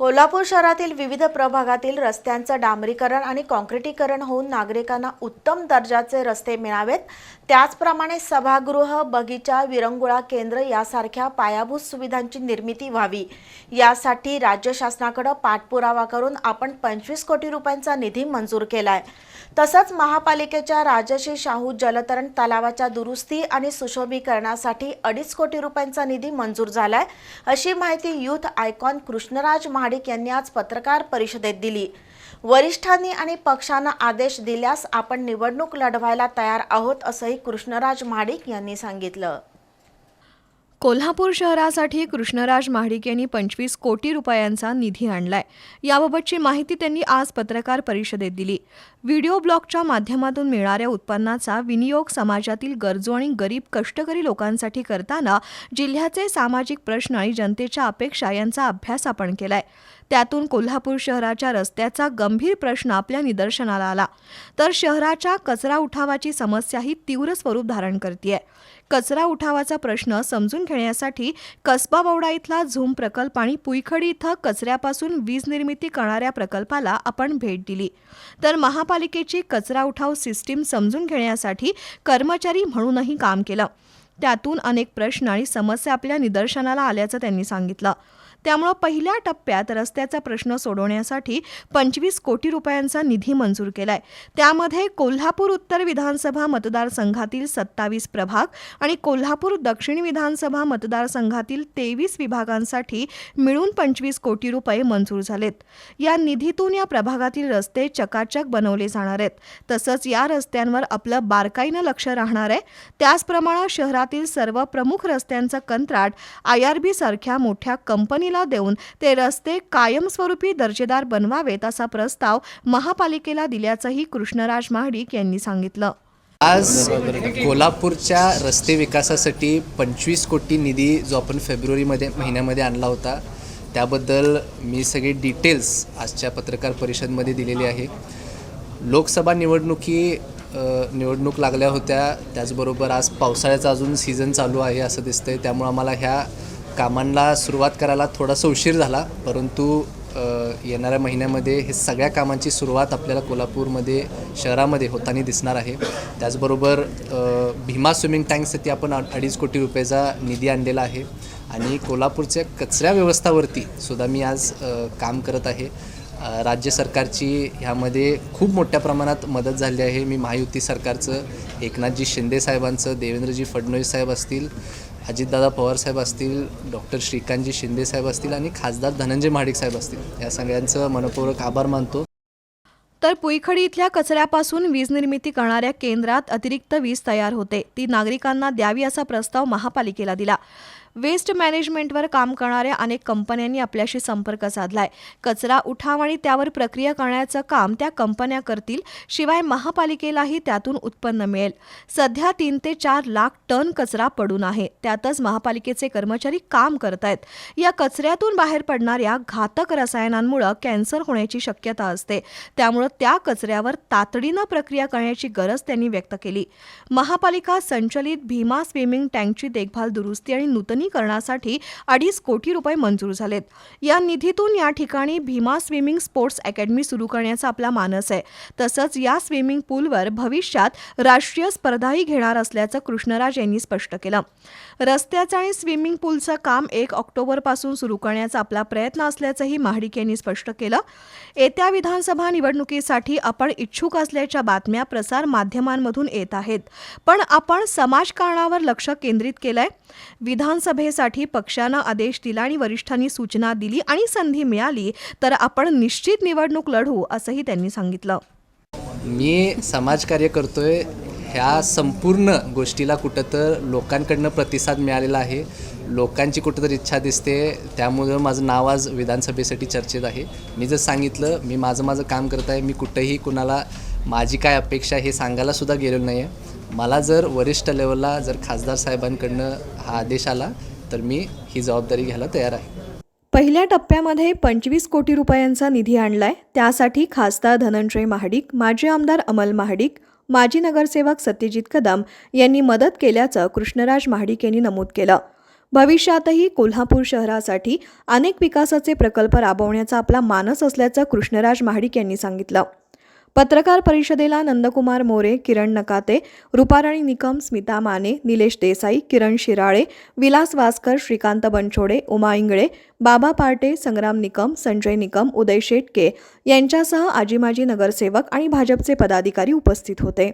कोल्हापूर शहरातील विविध प्रभागातील रस्त्यांचं डांबरीकरण आणि काँक्रिटीकरण होऊन नागरिकांना उत्तम दर्जाचे रस्ते मिळावेत. त्याचप्रमाणे सभागृह बगीचा विरंगुळा केंद्र यासारख्या पायाभूत सुविधांची निर्मिती व्हावी. यासाठी राज्य शासनाकडे पाठपुरावा करून आपण पंचवीस कोटी रुपयांचा निधी मंजूर केला आहे तसंच महापालिकेच्या राजश्री शाहू जलतरण तलावाच्या दुरुस्ती आणि सुशोभीकरणासाठी अडीच कोटी रुपयांचा निधी मंजूर झालाय अशी माहिती युथ आयकॉन कृष्णराज महाडिक यांनी आज पत्रकार परिषदेत दिली. वरिष्ठांनी आणि पक्षानं आदेश दिल्यास आपण निवडणूक लढवायला तयार आहोत असंही कृष्णराज महाडिक यांनी सांगितलं. कोल्हापूर शहरासाठी कृष्णराज महाडिक यांनी पंचवीस कोटी रुपयांचा निधी आणलाय. याबाबतची माहिती त्यांनी आज पत्रकार परिषदेत दिली. व्हिडिओ ब्लॉगच्या माध्यमातून मिळणाऱ्या उत्पन्नाचा विनियोग समाजातील गरजू आणि गरीब कष्टकरी लोकांसाठी करताना जिल्ह्याचे सामाजिक प्रश्न आणि जनतेच्या अपेक्षा यांचा अभ्यास आपण केलाय. त्यातून कोल्हापूर शहराच्या रस्त्याचा गंभीर प्रश्न आपल्या निदर्शनाला आला. तर शहराच्या कचरा उठावाची समस्याही तीव्र स्वरूप धारण करते कचरा उठावाचा प्रश्न समजून घेण्यासाठी कसबा बवडा इथला झूम प्रकल्प आणि पुईखडी इथं कचऱ्यापासून वीज निर्मिती करणाऱ्या प्रकल्पाला आपण भेट दिली. तर महापालिकेची कचरा उठाव सिस्टीम समजून घेण्यासाठी कर्मचारी म्हणूनही काम केलं. त्यातून अनेक प्रश्न आणि समस्या आपल्या निदर्शनाला आल्याचं त्यांनी सांगितलं. त्यामुळं पहिल्या टप्प्यात रस्त्याचा प्रश्न सोडवण्यासाठी पंचवीस कोटी रुपयांचा निधी मंजूर केलाय. त्यामध्ये कोल्हापूर उत्तर विधानसभा मतदारसंघातील सत्तावीस प्रभाग आणि कोल्हापूर दक्षिण विधानसभा मतदारसंघातील तेवीस विभागांसाठी मिळून पंचवीस कोटी रुपये मंजूर झालेत. या निधीतून या प्रभागातील रस्ते चकाचक बनवले जाणार आहेत. तसंच या रस्त्यांवर आपलं बारकाईनं लक्ष राहणार आहे. त्याचप्रमाणे शहरातील सर्व प्रमुख रस्त्यांचं कंत्राट आय आर बी सारख्या मोठ्या कंपनीला देऊन ते रस्ते कायमस्वरूपी दर्जेदार बनवावेत असा प्रस्ताव महापालिकेला दिल्याचंही कृष्णराज महाडिक यांनी सांगितलं. आज कोल्हापूरच्या रस्ते विकासासाठी पंचवीस कोटी निधी जो आपण फेब्रुवारीमध्ये महिन्यामध्ये आणला होता त्याबद्दल मी सगळे डिटेल्स आजच्या पत्रकार परिषदमध्ये दिलेली आहे. लोकसभा निवडणुकी निवडणूक लागल्या होत्या त्याचबरोबर आज पावसाळ्याचा अजून सीझन चालू आहे असं दिसतंय त्यामुळं आम्हाला ह्या कामांना सुरुवात करायला थोडासा उशीर झाला परंतु येणाऱ्या महिन्यामध्ये हे सगळ्या कामांची सुरुवात आपल्याला कोल्हापूरमध्ये शहरामध्ये होताना दिसणार आहे. त्याचबरोबर भीमा स्विमिंग टँकसाठी आपण अडीच कोटी रुपयाचा निधी आणलेला आहे आणि कोल्हापूरच्या कचऱ्या व्यवस्थावरती सुद्धा मी आज काम करत आहे. राज्य सरकारची ह्यामध्ये खूप मोठ्या प्रमाणात मदत झाली आहे. मी महायुती सरकारचं एकनाथजी शिंदे साहेबांचं देवेंद्रजी फडणवीस साहेब असतील अजितदादा पवार साहेब असतील डॉक्टर श्रीकांतजी शिंदे साहेब असतील आणि खासदार धनंजय महाडिक साहेब असतील. या सगळ्यांचं मनपूर्वक आभार मानतो. तर पुईखडी इथल्या कचऱ्यापासून वीज निर्मिती करणाऱ्या केंद्रात अतिरिक्त वीज तयार होते. ती नागरिकांना द्यावी असा प्रस्ताव महापालिकेला दिला. वेस्ट मॅनेजमेंटवर काम करणाऱ्या अनेक कंपन्यांनी आपल्याशी संपर्क साधलाय. कचरा उठाव आणि त्यावर प्रक्रिया करण्याचं काम त्या कंपन्या करतील शिवाय महापालिकेलाही त्यातून उत्पन्न मिळेल. सध्या तीन ते चार लाख टन कचरा पडून आहे. त्यातच महापालिकेचे कर्मचारी काम करत आहेत या कचऱ्यातून बाहेर पडणाऱ्या घातक रसायनांमुळे कॅन्सर होण्याची शक्यता असते. त्यामुळं त्या कचऱ्यावर तातडीनं प्रक्रिया करण्याची गरज त्यांनी व्यक्त केली. महापालिका संचलित भीमा स्विमिंग टँकची देखभाल दुरुस्ती आणि नूतन नूतनीकरणासाठी अडीच कोटी रुपये मंजूर झालेत. या निधीतून या ठिकाणी भीमा स्विमिंग स्पोर्ट्स अकॅडमी सुरू करण्याचा आपला मानस आहे. तसंच या स्विमिंग पूलवर भविष्यात राष्ट्रीय स्पर्धाही घेणार असल्याचं कृष्णराज यांनी स्पष्ट केलं. रस्त्याचं आणि स्विमिंग पूलचं काम एक ऑक्टोबरपासून सुरू करण्याचा आपला प्रयत्न असल्याचंही महाडिक यांनी स्पष्ट केलं. येत्या विधानसभा निवडणुकीसाठी आपण इच्छुक असल्याच्या बातम्या प्रसार माध्यमांमधून येत आहेत. पण आपण समाजकारणावर लक्ष केंद्रित केलंय. सभेसाठी पक्षानं आदेश दिला आणि वरिष्ठांनी सूचना दिली आणि संधी मिळाली तर आपण निश्चित निवडणूक लढू असंही त्यांनी सांगितलं. मी समाजकार्य करतोय ह्या संपूर्ण गोष्टीला कुठं तर लोकांकडनं प्रतिसाद मिळालेला आहे. लोकांची कुठंतरी इच्छा दिसते त्यामुळं माझं नाव आज विधानसभेसाठी चर्चेत आहे. मी जर सांगितलं मी माझं माझं काम करत आहे मी कुठंही कुणाला माझी काय अपेक्षा हे सांगायलासुद्धा गेलो गेलेलो नाही आहे मला जर वरिष्ठ लेवलला जर खासदार साहेबांकडनं हा आदेश आला तर मी ही जबाबदारी घ्यायला तयार आहे. पहिल्या टप्प्यामध्ये पंचवीस कोटी रुपयांचा निधी आणलाय. त्यासाठी खासदार धनंजय महाडिक माजी आमदार अमल महाडिक माजी नगरसेवक सत्यजित कदम यांनी मदत केल्याचं कृष्णराज महाडिक यांनी नमूद केलं. भविष्यातही कोल्हापूर शहरासाठी अनेक विकासाचे प्रकल्प राबवण्याचा आपला मानस असल्याचं कृष्णराज महाडिक यांनी सांगितलं. पत्रकार परिषदेला नंदकुमार मोरे किरण नकाते रुपाराणी निकम स्मिता माने निलेश देसाई किरण शिराळे विलास वासकर श्रीकांत बनछोडे उमा इंगळे बाबा पार्टे संग्राम निकम संजय निकम उदय शेटके यांच्यासह आजीमाजी नगरसेवक आणि भाजपचे पदाधिकारी उपस्थित होते.